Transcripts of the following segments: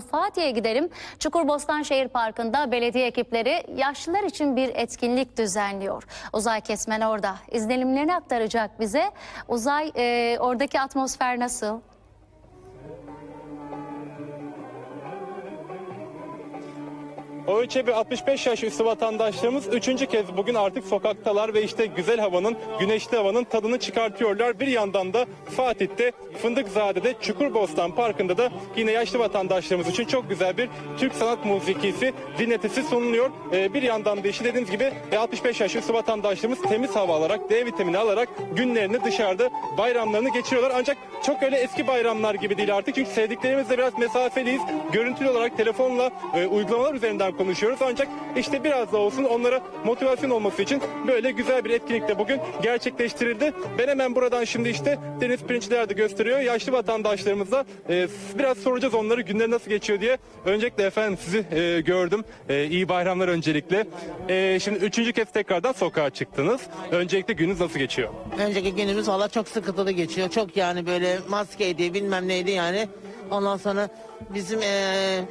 Fatih'e gidelim. Çukurbostan Şehir Parkı'nda belediye ekipleri yaşlılar için bir etkinlik düzenliyor. Uzay Kesmen orada. İzlenimlerini aktaracak bize. Uzay e, oradaki atmosfer nasıl? O ölçe bir 65 yaş üstü vatandaşlarımız üçüncü kez bugün artık sokaktalar ve işte güzel havanın, güneşli havanın tadını çıkartıyorlar. Bir yandan da Fatih'te, Fındıkzade'de, Çukurbostan Parkı'nda da yine yaşlı vatandaşlarımız için çok güzel bir Türk sanat musikisi dinletisi sunuluyor. Ee, bir yandan da işte dediğimiz gibi e, 65 yaş üstü vatandaşlarımız temiz hava alarak, D vitamini alarak günlerini dışarıda bayramlarını geçiriyorlar. Ancak çok öyle eski bayramlar gibi değil artık. Çünkü sevdiklerimizle biraz mesafeliyiz. Görüntülü olarak telefonla e, uygulamalar üzerinden konuşuyoruz. Ancak işte biraz da olsun onlara motivasyon olması için böyle güzel bir etkinlik de bugün gerçekleştirildi. Ben hemen buradan şimdi işte Deniz Pirinçler de gösteriyor. Yaşlı vatandaşlarımızla e, biraz soracağız onları günleri nasıl geçiyor diye. Öncelikle efendim sizi e, gördüm. E, iyi bayramlar öncelikle. E, şimdi üçüncü kez tekrardan sokağa çıktınız. Öncelikle gününüz nasıl geçiyor? Önceki günümüz valla çok sıkıntılı geçiyor. Çok yani böyle maskeydi bilmem neydi yani. Ondan sonra bizim eee,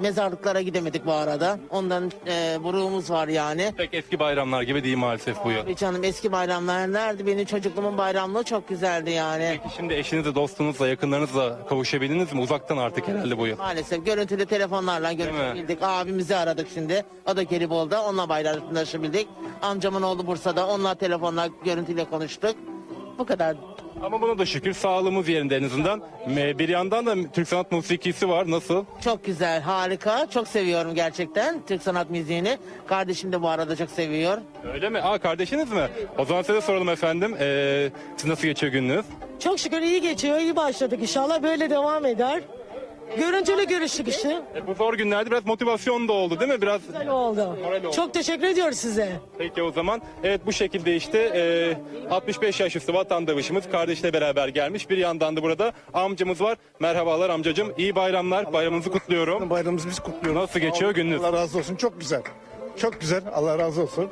mezarlıklara gidemedik bu arada. Ondan eee buruğumuz var yani. Pek eski bayramlar gibi değil maalesef bu yıl. Bir canım eski bayramlar nerede? Benim çocukluğumun bayramlığı çok güzeldi yani. Peki şimdi eşinizle, dostunuzla, yakınlarınızla kavuşabildiniz mi? Uzaktan artık herhalde bu yıl. Maalesef görüntülü telefonlarla görüşebildik. Abimizi aradık şimdi. O da Gelibolu'da. Onunla bayramlaşabildik. Amcamın oğlu Bursa'da. Onunla telefonla görüntüyle konuştuk. Bu kadar. Ama buna da şükür sağlığımız yerinde en azından. Bir yandan da Türk sanat musikisi var. Nasıl? Çok güzel, harika. Çok seviyorum gerçekten Türk sanat müziğini. Kardeşim de bu arada çok seviyor. Öyle mi? Aa kardeşiniz mi? O zaman size de soralım efendim. Ee, siz nasıl geçiyor gününüz? Çok şükür iyi geçiyor, iyi başladık inşallah böyle devam eder. Görüntülü görüştük işte. E, bu zor günlerde biraz motivasyon da oldu değil mi? Biraz Güzel oldu. Moral oldu. Çok teşekkür ediyoruz size. Peki o zaman evet bu şekilde işte e, 65 yaş üstü vatandaşımız kardeşle beraber gelmiş. Bir yandan da burada amcamız var. Merhabalar amcacığım. İyi bayramlar. Bayramınızı kutluyorum. Bayramımızı biz kutluyoruz. Nasıl geçiyor gününüz? Allah razı olsun. Çok güzel. Çok güzel. Allah razı olsun.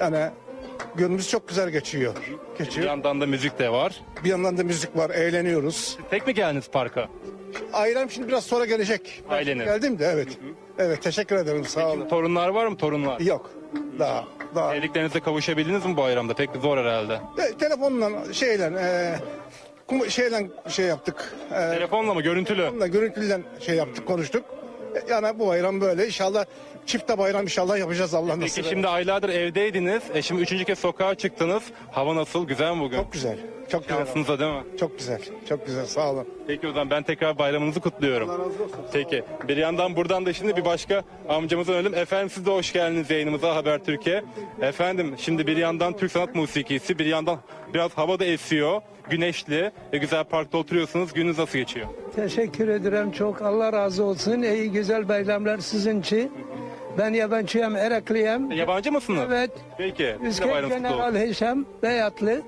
Yani günümüz çok güzel geçiyor. Bir Geçiyor. yandan da müzik de var. Bir yandan da müzik var. Eğleniyoruz. Tek mi geldiniz parka? Ailem şimdi biraz sonra gelecek. Ben Aileniz. Geldim de evet. Evet teşekkür ederim. Sağ olun. Torunlar var mı torunlar? Yok. Daha. Daha. Sevdiklerinize kavuşabildiniz mi bu bayramda? Pek zor herhalde. E, telefonla şeyle e, kum- şeyle şey yaptık. E, Telefonla mı? Görüntülü? telefonla görüntüden şey yaptık konuştuk. E, Yani bu bayram böyle. İnşallah çifte bayram inşallah yapacağız Allah Peki nasip eder. şimdi aylardır evdeydiniz. E şimdi üçüncü kez sokağa çıktınız. Hava nasıl? Güzel mi bugün? Çok güzel. Çok güzel. Şansınıza değil mi? Çok güzel. Çok güzel. Sağ olun. Peki o zaman ben tekrar bayramınızı kutluyorum. Peki. Bir yandan buradan da şimdi bir başka amcamıza dönelim. Efendim siz de hoş geldiniz yayınımıza Haber Türkiye. Efendim şimdi bir yandan Türk sanat musikisi, bir yandan biraz hava da esiyor. Güneşli ve güzel parkta oturuyorsunuz. Gününüz nasıl geçiyor? Teşekkür ederim çok. Allah razı olsun. İyi güzel bayramlar sizin için. Ben yabancıyım, Eraklıyım. Yabancı mısınız? Evet. Peki. Siz de Üsküp bayramınız kutlu olsun. General Hişam Beyatlı.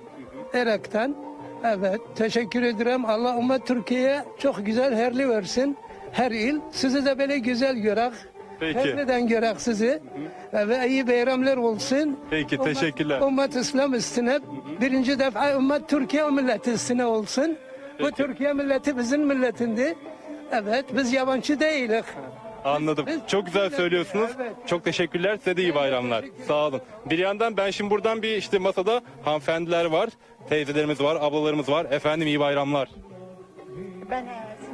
Erak'tan. Evet. Teşekkür ederim. Allah ummet Türkiye'ye çok güzel herli versin. Her il. Sizi de böyle güzel görek. Peki. Herliden görek sizi. Ve iyi bayramlar olsun. Peki, teşekkürler. Ümmet İslam üstüne birinci defa ümmet Türkiye milleti üstüne olsun. Bu Türkiye milleti bizim milletindi. Evet biz yabancı değiliz. Anladım. Çok güzel söylüyorsunuz. Çok teşekkürler. Size de iyi bayramlar. Sağ olun. Bir yandan ben şimdi buradan bir işte masada hanımefendiler var. Teyzelerimiz var, ablalarımız var. Efendim iyi bayramlar.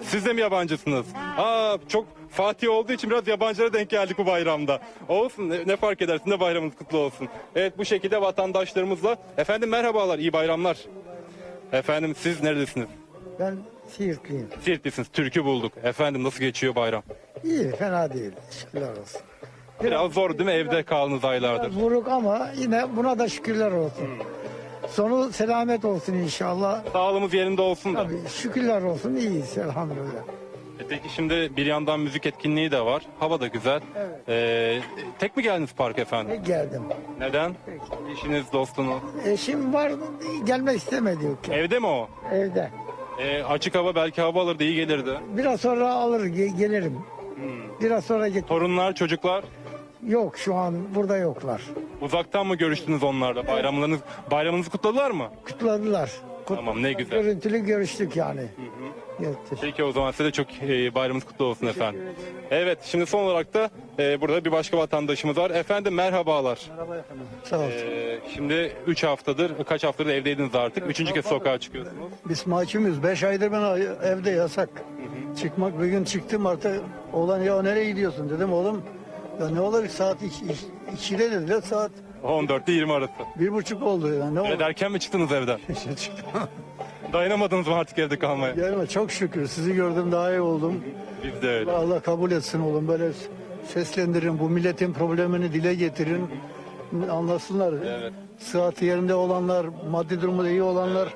Siz de mi yabancısınız? Aa çok Fatih olduğu için biraz yabancılara denk geldik bu bayramda. Olsun ne, ne fark eder sizin de bayramınız kutlu olsun. Evet bu şekilde vatandaşlarımızla. Efendim merhabalar iyi bayramlar. Efendim siz neredesiniz? Ben Siirtliyim. Siirtlisiniz. Türk'ü bulduk. Efendim nasıl geçiyor bayram? İyi, fena değil. Şükürler olsun. Biraz zor değil mi evde kaldınız aylardır? Vuruk ama yine buna da şükürler olsun. Sonu selamet olsun inşallah. Sağlığımız yerinde olsun da. Tabii şükürler olsun iyiyiz elhamdülillah. E Peki şimdi bir yandan müzik etkinliği de var. Hava da güzel. Ee, tek mi geldiniz park efendim? Pek geldim. Neden? Eşiniz, dostunuz. Eşim var gelmek istemedi yok ya. Evde mi o? evde. Ee, açık hava belki hava alırdı, iyi gelirdi. Biraz sonra alır ge- gelirim. Biraz sonra git. Torunlar, çocuklar Yok şu an burada yoklar. uzaktan mı görüştünüz onlarla? Bayramlarınız, bayramınızı kutladılar mı? Kutladılar. Kut- Tamam, ne güzel. Görüntülü görüştük yani. Evet, teşekkür Peki o zaman size de çok e, bayramınız kutlu olsun efendim. Evet şimdi son olarak da e, burada bir başka vatandaşımız var. Efendim merhabalar. Sağ ol. E, şimdi 3 haftadır, kaç haftadır evdeydiniz artık. Üçüncü kez sokağa çıkıyorsunuz. Biz mahkumuz. Beş aydır ben evde yasak. Çıkmak bir gün çıktım artık. Oğlan ya nereye gidiyorsun dedim oğlum. Ya ne olur saat iki, iki- ikide dediler saat 14 ile 20 arası. bir buçuk oldu. Ya. Ne Öyle olur. derken mi çıktınız evden? Çıktım. Dayanamadınız mı artık evde kalmaya? Gelme çok şükür sizi gördüm daha iyi oldum. Biz de öyle. Allah kabul etsin oğlum böyle seslendirin bu milletin problemini dile getirin anlasınlar. Sıhhati yerinde olanlar, maddi durumu iyi olanlar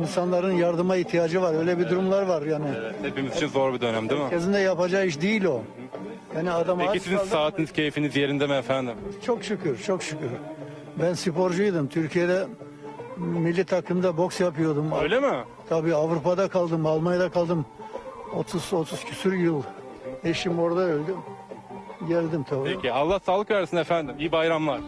insanların yardıma ihtiyacı var. Öyle bir durumlar var yani. Hepimiz için zor bir dönem değil mi? Herkesin de yapacağı iş değil o. Yani adam Peki sizin kaldı- saatiniz, keyfiniz yerinde mi efendim? Çok şükür, çok şükür. Ben sporcuydum. Türkiye'de milli takımda boks yapıyordum. Öyle mi? Tabii Avrupa'da kaldım, Almanya'da kaldım. 30 30 küsür yıl. Eşim orada öldü. Geldim tabii. Peki Allah sağlık versin efendim. İyi bayramlar.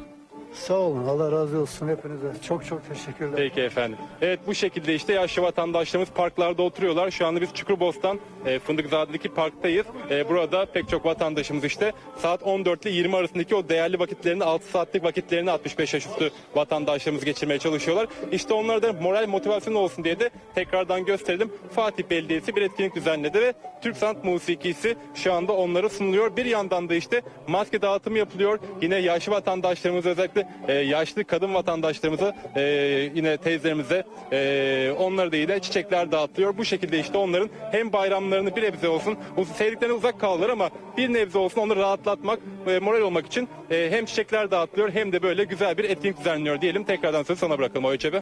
Sağ olun. Allah razı olsun hepinize. Çok çok teşekkürler. Peki efendim. Evet bu şekilde işte yaşlı vatandaşlarımız parklarda oturuyorlar. Şu anda biz Çukurbostan e, Fındıkzade'deki parktayız. E, burada pek çok vatandaşımız işte saat 14 ile 20 arasındaki o değerli vakitlerini 6 saatlik vakitlerini 65 yaş üstü vatandaşlarımız geçirmeye çalışıyorlar. İşte onlara da moral motivasyon olsun diye de tekrardan gösterelim. Fatih Belediyesi bir etkinlik düzenledi ve Türk Sanat Musikisi şu anda onlara sunuluyor. Bir yandan da işte maske dağıtımı yapılıyor. Yine yaşlı vatandaşlarımız özellikle e, yaşlı kadın vatandaşlarımıza e, yine teyzelerimize e, onlara da yine çiçekler dağıtılıyor. Bu şekilde işte onların hem bayramlarını bir nebze olsun sevdiklerine uzak kaldılar ama bir nebze olsun onları rahatlatmak ve moral olmak için e, hem çiçekler dağıtılıyor hem de böyle güzel bir etkinlik düzenliyor diyelim. Tekrardan sözü sana bırakalım Oyçebe.